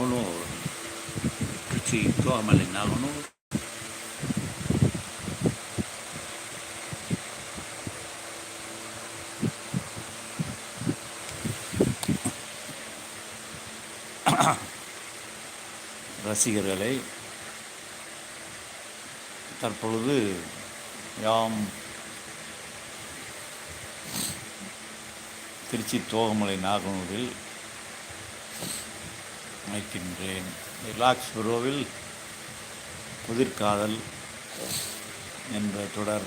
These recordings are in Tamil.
நாகணும் திருச்சி திருவாமலை நாகனூர் ரசிகர்களை தற்பொழுது யாம் திருச்சி தோகமலை நாகனூரில் அமைக்கின்றேன் ரிலாக்ஸ் புரோவில் புதிர்காதல் என்ற தொடர்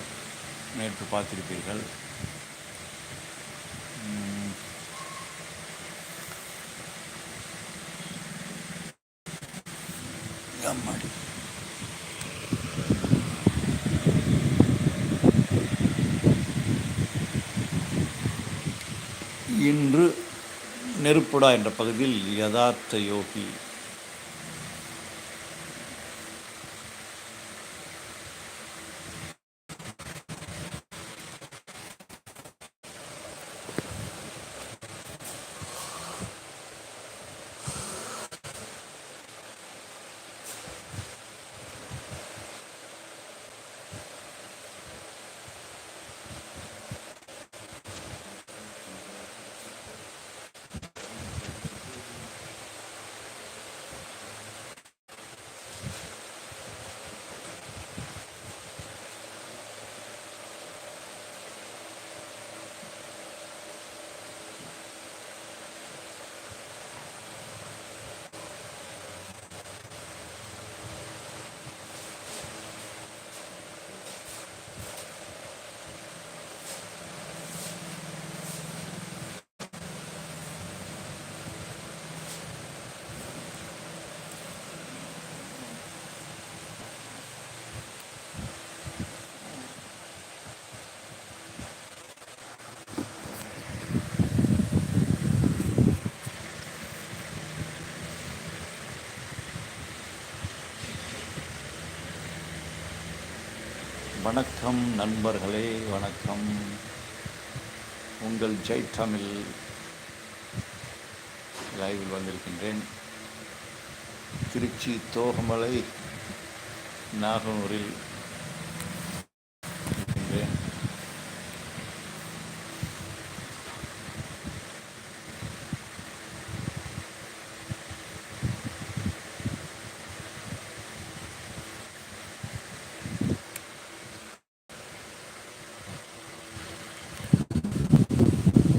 நேற்று பார்த்திருப்பீர்கள். அம்மாடி இன்று நெருப்புடா என்ற பகுதியில் யதார்த்த யோகி வணக்கம் நண்பர்களே வணக்கம். உங்கள் ஜெய் தமிழ் லைவில் வந்திருக்கின்றேன். திருச்சி தோகமலை நாகனூரில் இருக்கின்றேன்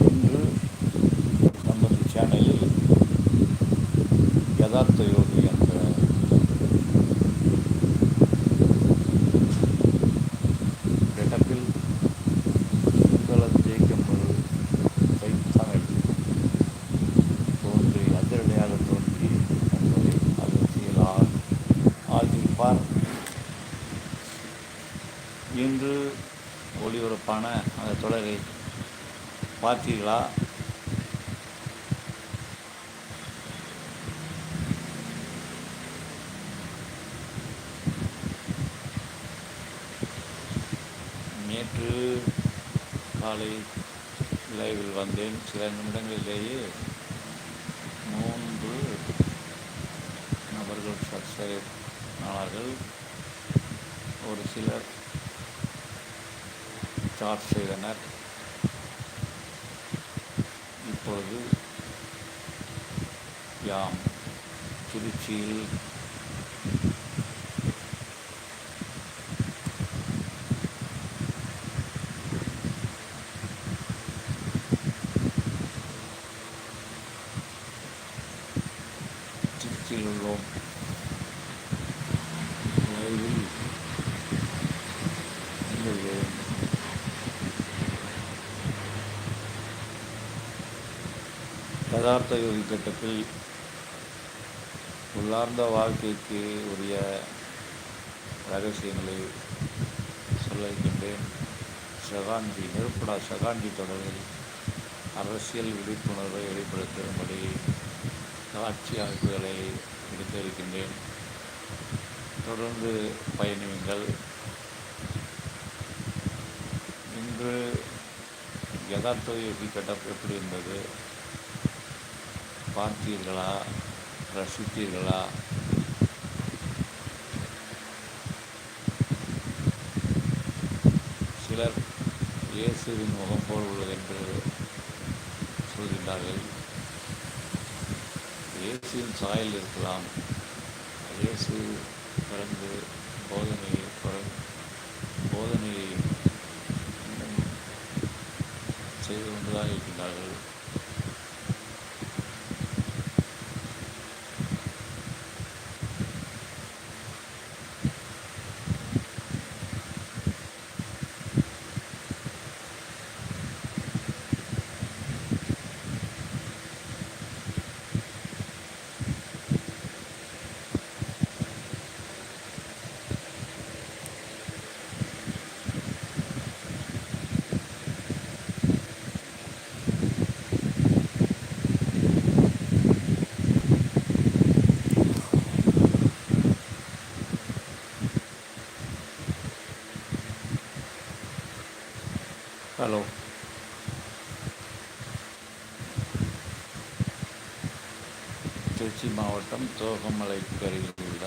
இன்று நமது சேனலில் யதார்த்த யோகி என்ற இடத்தில் உங்களது ஜெயிக்கும்போது தமிழ் தோன்றி அதிரடியாக தோன்றி என்பதை அரசியலால் ஆகிப்பார் இன்று ஒளிபரப்பான அந்த தொடரை பார்த்தீர்களா நேற்று காலை லைவில் வந்தேன். சில நிமிடங்களிலேயே மூன்று நபர்கள் சப்ஸ்கிரைப் ஆனார்கள் ஒரு சிலர் சார்ஜ் செய்தனர். இப்பொழுது யாம் திருச்சியில் திருச்சியில் உள்ளோம் யதார்த்த யோகி கட்டத்தில் உள்ளார்ந்த வாழ்க்கைக்கு உரிய ரகசியங்களை சொல்ல இருக்கின்றேன் ஷகாந்தி நெருப்புடா தொடரில் அரசியல் விழிப்புணர்வை வெளிப்படுத்தும்படி காட்சி அமைப்புகளை எடுக்க தொடர்ந்து பயணியுங்கள். இன்று யதார்த்த யோகி கட்டப் எப்படி இருந்தது? பார்த்தீர்களா? ரசித்தீர்களா? சிலர் இயேசுவின் முகம் போல் உள்ளது என்று சொல்கின்றார்கள். இயேசுவின் சாயல் இருக்கலாம். இயேசு பிறந்து போதனையை பிற- போதனையை இன்னும் செய்து கொண்டுதான் இருக்கின்றார்கள். திருச்சி மாவட்டம் தோகமலைக்கு அருகில் உள்ள